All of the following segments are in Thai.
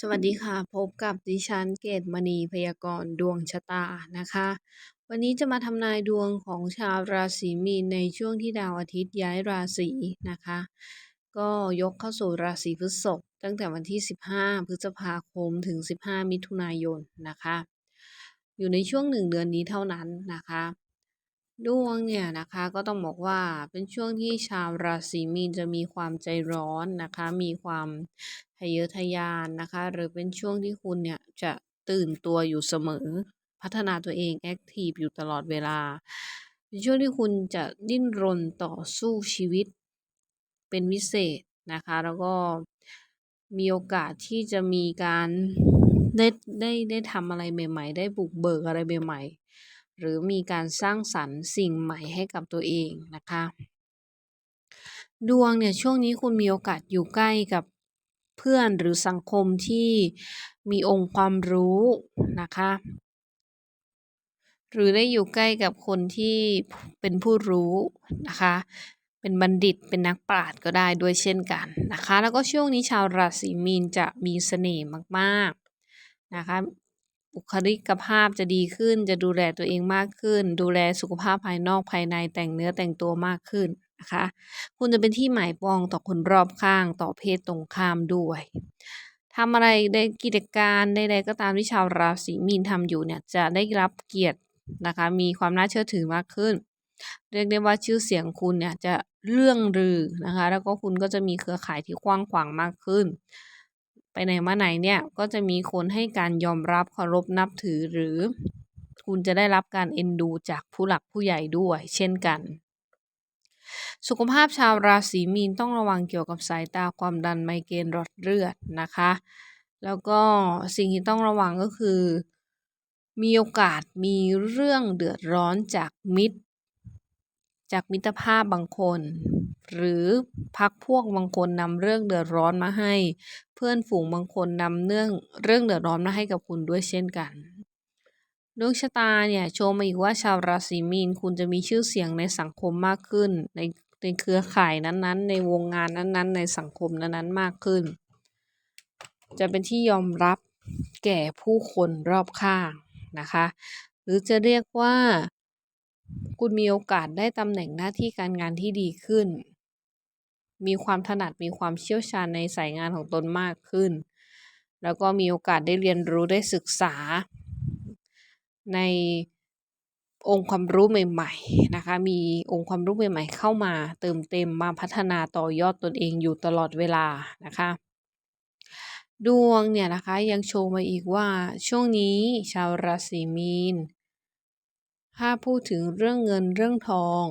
สวัสดีค่ะ พบกับดิฉันเกตมณีพยากรณ์ดวงชะตานะคะ วันนี้จะมาทำนายดวงของชาวราศีมีนในช่วงที่ดาวอาทิตย์ย้ายราศีนะคะ ก็ยกเข้าสู่ราศีพฤษภตั้งแต่วันที่ 15 พฤษภาคมถึง 15 มิถุนายนนะคะ อยู่ในช่วงหนึ่งเดือนนี้เท่านั้นนะคะ ดวงเนี่ยนะคะก็ต้องบอกว่าเป็นช่วงที่ชาวราศีมีนจะมีความใจร้อนนะคะ มีความทะเยอทะยานนะคะ หรือเป็นช่วงที่คุณเนี่ยจะตื่นตัวอยู่เสมอ พัฒนาตัวเองแอคทีฟอยู่ตลอดเวลาเป็นช่วงที่คุณจะดิ้นรนต่อสู้ชีวิตเป็นวิเศษนะคะ แล้วก็มีโอกาสที่จะมีการได้ได้ได้ทำอะไรใหม่ ๆ ได้บุกเบิกอะไรใหม่ ๆ หรือมีการสร้างสรรค์สิ่งใหม่ให้กับตัวเองนะคะ ดวงเนี่ยช่วงนี้คุณมีโอกาสอยู่ใกล้กับเพื่อนหรือสังคมที่มีองค์ความรู้นะคะ หรือได้อยู่ใกล้กับคนที่เป็นผู้รู้นะคะเป็นบัณฑิตเป็นนักปราชญ์ก็ได้ด้วยเช่นกันนะคะ แล้วก็ช่วงนี้ชาวราศีมีนจะมีเสน่ห์มากๆนะคะ บุคลิกภาพจะดีขึ้น จะดูแลตัวเองมากขึ้น ดูแลสุขภาพภายนอกภายในแต่งเนื้อแต่งตัวมากขึ้นนะคะ คุณจะเป็นที่หมายปองต่อคนรอบข้างต่อเพศตรงข้ามด้วยทำอะไรในกิจการใดๆก็ตามที่ชาวราศีมีนทำอยู่เนี่ยจะได้รับเกียรตินะคะ มีความน่าเชื่อถือมากขึ้น เรียกได้ว่าชื่อเสียงคุณเนี่ยจะเรื่องลือนะคะ แล้วก็คุณก็จะมีเครือข่ายที่กว้างขวางมากขึ้น ไปไหนมาไหนเนี่ยก็จะมีคนให้การยอมรับเคารพนับถือหรือ คุณจะได้รับการเอ็นดูจากผู้หลักผู้ใหญ่ด้วย เช่นกันสุขภาพชาวราศีมีนต้องระวังเกี่ยวกับสายตาความดันไมเกรนหลอดเลือดนะคะ แล้วก็สิ่งที่ต้องระวังก็คือ มีโอกาสมีเรื่องเดือดร้อนจากมิตร จากมิตรภาพบางคน หรือพักพวกบางคนนำเรื่องเดือดร้อนมาให้ เพื่อนฝูงบางคนนำเรื่องเรื่องเดือดร้อนมาให้กับคุณด้วยเช่นกันดวงชะตาเนี่ยโชว์มาอีกว่าชาวราศีมีนคุณจะมีชื่อเสียงในสังคมมากขึ้น ในในเครือข่ายนั้นๆ ในวงงานนั้นๆ ในสังคมนั้นๆมากขึ้น จะเป็นที่ยอมรับแก่ผู้คนรอบข้างนะคะ หรือจะเรียกว่า คุณมีโอกาสได้ตำแหน่งหน้าที่การงานที่ดีขึ้น มีความถนัดมีความเชี่ยวชาญในสายงานของตนมากขึ้น แล้วก็มีโอกาสได้เรียนรู้ได้ศึกษา ในองค์ความรู้ใหม่ๆนะคะ มีองค์ความรู้ใหม่ๆ เข้ามาเติมเต็มมาพัฒนาต่อยอดตนเองอยู่ตลอดเวลานะคะ ดวงเนี่ยนะคะยังโชว์มาอีกว่าช่วงนี้ชาวราศีมีนถ้าพูดถึงเรื่องเงินเรื่องทอง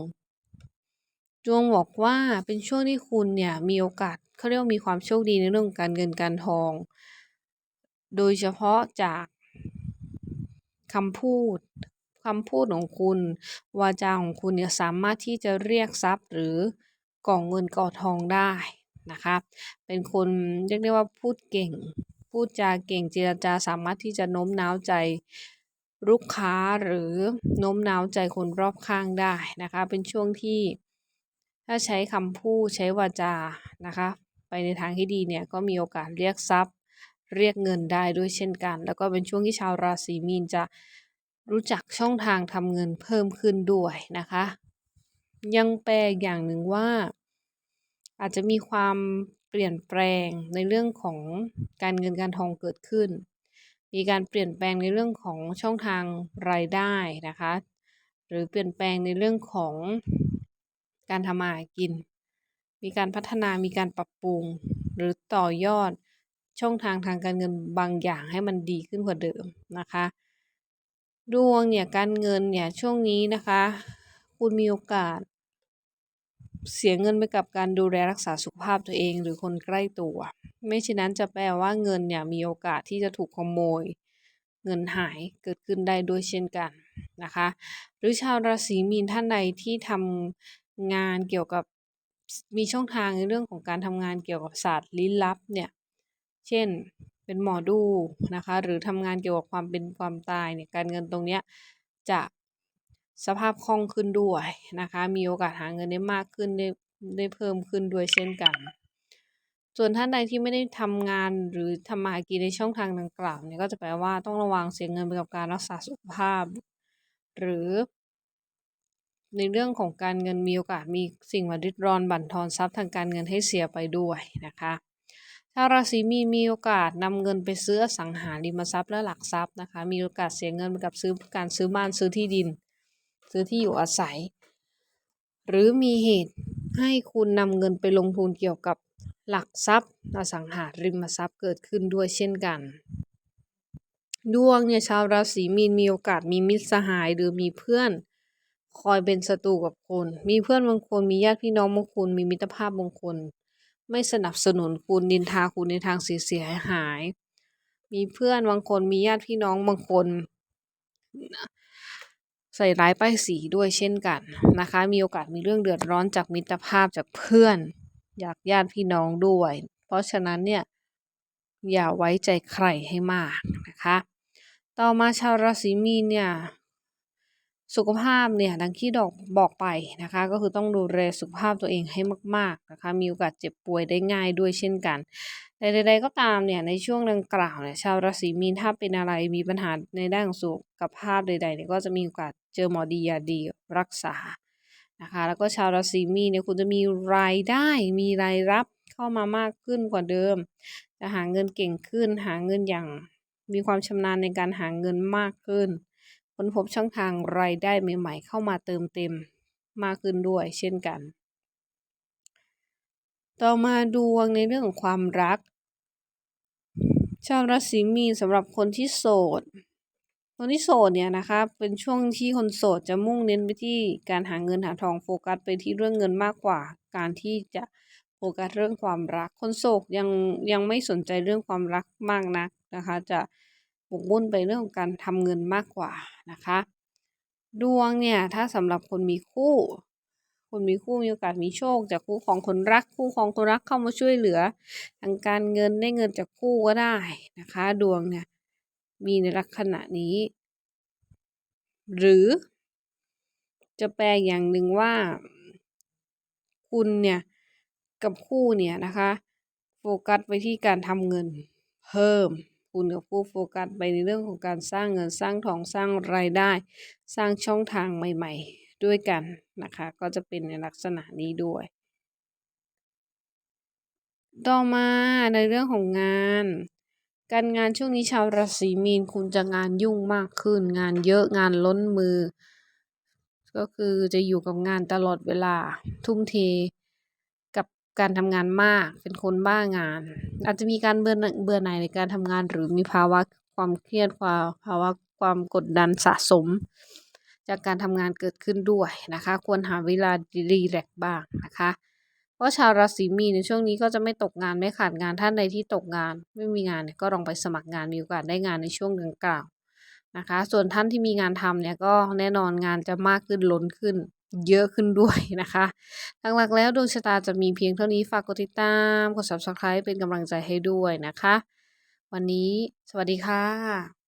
ดวงบอกว่าเป็นช่วงที่คุณเนี่ยมีโอกาสเขาเรียกว่ามีความโชคดีในเรื่องการเงินการทอง โดยเฉพาะจากคำพูดคำพูดของคุณ วาจาของคุณเนี่ยสามารถที่จะเรียกทรัพย์หรือก่องเงินก่อทองได้นะคะเป็นคนเรียกได้ว่าพูดเก่ง พูดจาเก่งเจรจาสามารถที่จะโน้มน้าวใจลูกค้าหรือโน้มน้าวใจคนรอบข้างได้นะคะ เป็นช่วงที่ ถ้าใช้คำพูดใช้วาจานะคะ ไปในทางที่ดีเนี่ยก็มีโอกาสเรียกทรัพย์ เรียกเงินได้ด้วยเช่นกัน แล้วก็เป็นช่วงที่ชาวราศีมีนจะรู้จักช่องทางทำเงินเพิ่มขึ้นด้วยนะคะ ยังแปลอย่างหนึ่งว่า อาจจะมีความเปลี่ยนแปลงในเรื่องของการเงินการทองเกิดขึ้น มีการเปลี่ยนแปลงในเรื่องของช่องทางรายได้นะคะ หรือเปลี่ยนแปลงในเรื่องของ การทำมาหากิน มีการพัฒนามีการปรับปรุง หรือต่อยอดช่องทางทางการเงินบางอย่างให้มันดีขึ้นกว่าเดิมนะคะดวงเนี่ยการเงินเนี่ยช่วงนี้นะคะ คุณมีโอกาส เสียเงินไปกับการดูแลรักษาสุขภาพตัวเองหรือคนใกล้ตัว ไม่เช่นนั้นจะแปลว่าเงินเนี่ยมีโอกาสที่จะถูกขโมย เงินหายเกิดขึ้นได้ด้วยเช่นกันนะคะ หรือชาวราศีมีนท่านใดที่ทำ งานเกี่ยวกับ มีช่องทางในเรื่องของการทำงานเกี่ยวกับศาสตร์ลี้ลับเนี่ย เช่น เป็นหมอดูนะคะ หรือทำงานเกี่ยวกับความเป็นความตายเนี่ย การเงินตรงเนี้ยจะสภาพคล่องขึ้นด้วยนะคะ มีโอกาสหาเงินได้มากขึ้นได้ได้เพิ่มขึ้นด้วยเช่นกัน ส่วนท่านใดที่ไม่ได้ทำงานหรือทำมาหากินในช่องทางดังกล่าวเนี่ยก็จะแปลว่าต้องระวังเสียเงินไปกับการรักษาสุขภาพ หรือ ในเรื่องของการเงินมีโอกาสมีสิ่งมาริดรอนบั่นทอนทรัพย์ทางการเงินให้เสียไปด้วยนะคะชาวราศีมีนมีโอกาสนำเงินไปซื้อสังหาริมทรัพย์และหลักทรัพย์นะคะ มีโอกาสเสียเงินไปกับซื้อการซื้อบ้านซื้อที่ดิน ซื้อที่อยู่อาศัย หรือมีเหตุให้คุณนำเงินไปลงทุนเกี่ยวกับหลักทรัพย์อสังหาริมทรัพย์เกิดขึ้นด้วยเช่นกัน ดวงเนี่ยชาวราศีมีนมีโอกาสมีมิตรสหายหรือมีเพื่อน คอยเป็นศัตรูกับคุณมีเพื่อนบางคน มีญาติพี่น้องบางคน มีมิตรภาพบางคน ไม่สนับสนุนคุณดินทาคุณในทางเสียเสียหาย มีเพื่อนบางคน มีญาติพี่น้องบางคน ใส่ร้ายป้ายสีด้วยเช่นกันนะคะ มีโอกาสมีเรื่องเดือดร้อนจากมิตรภาพจากเพื่อน อยากญาติพี่น้องด้วย เพราะฉะนั้นเนี่ยอย่าไว้ใจใครให้มากนะคะ ต่อมาชาวราศีมีนเนี่ย สุขภาพเนี่ยดังที่ดอกบอกไปนะคะ ก็คือต้องดูแลสุขภาพตัวเองให้มากๆนะคะมีโอกาสเจ็บป่วยได้ง่ายด้วยเช่นกันแต่ใดๆก็ตามเนี่ยในช่วงดังกล่าวเนี่ยชาวราศีมีนถ้าเป็นอะไรมีปัญหาในด้านของสุขภาพใดๆเนี่ยก็จะมีโอกาสเจอหมอดียาดีรักษานะคะแล้วก็ชาวราศีมีนเนี่ยคุณจะมีรายได้มีรายรับเข้ามามากขึ้นกว่าเดิม จะหาเงินเก่งขึ้น หาเงินอย่างมีความชำนาญในการหาเงินมากขึ้น ค้นพบช่องทางรายได้ใหม่ๆ เข้ามาเติมเต็มมากขึ้นด้วยเช่นกัน ต่อมาดวงในเรื่องของความรัก ชาวราศีมีนสำหรับคนที่โสด คนที่โสดเนี่ยนะคะเป็นช่วงที่คนโสดจะมุ่งเน้นไปที่การหาเงินหาทองโฟกัสไปที่เรื่องเงินมากกว่า การที่จะโฟกัสเรื่องความรัก คนโสดยังยังไม่สนใจเรื่องความรักมากนักนะคะ จะ หมกมุ่นไปเรื่องของการทำเงินมากกว่านะคะ ดวงเนี่ยถ้าสำหรับคนมีคู่ คนมีคู่มีโอกาสมีโชค จากคู่ของคนรักคู่ของคนรักเข้ามาช่วยเหลือ ทางการเงินได้เงินจากคู่ก็ได้นะคะ ดวงเนี่ยมีในลักษณะนี้ หรือจะแปลอย่างหนึ่งว่า คุณเนี่ยกับคู่เนี่ยนะคะ โฟกัสไปที่การทำเงินเพิ่ม คุณกับคู่โฟกัสไปในเรื่องของการสร้างเงินสร้างทองสร้างรายได้ สร้างช่องทางใหม่ ๆ ด้วยกันนะคะ ก็จะเป็นในลักษณะนี้ด้วย ต่อมาในเรื่องของงานการงานช่วงนี้ชาวราศีมีนคุณจะงานยุ่งมากขึ้น งานเยอะงานล้นมือ ก็คือจะอยู่กับงานตลอดเวลา ทุ่มเท การทำงานมาก เป็นคนบ้างาน อาจจะมีการเบื่อเบื่อหน่ายในการทำงาน หรือมีภาวะความเครียดความภาวะความกดดันสะสม จากการทำงานเกิดขึ้นด้วยนะคะ ควรหาเวลารีแลกบ้างนะคะ เพราะชาวราศีมีในช่วงนี้ก็จะไม่ตกงานไม่ขาดงานท่านใดที่ตกงาน ไม่มีงานก็ลองไปสมัครงานมีโอกาสได้งานในช่วงดังกล่าวนะคะ ส่วนท่านที่มีงานทำเนี่ยก็แน่นอนงานจะมากขึ้นล้นขึ้น เยอะขึ้นด้วยนะคะหลักๆแล้วดวงชะตาจะมีเพียงเท่านี้ฝากกดติดตาม กด subscribe เป็นกำลังใจให้ด้วยนะคะ วันนี้สวัสดีค่ะ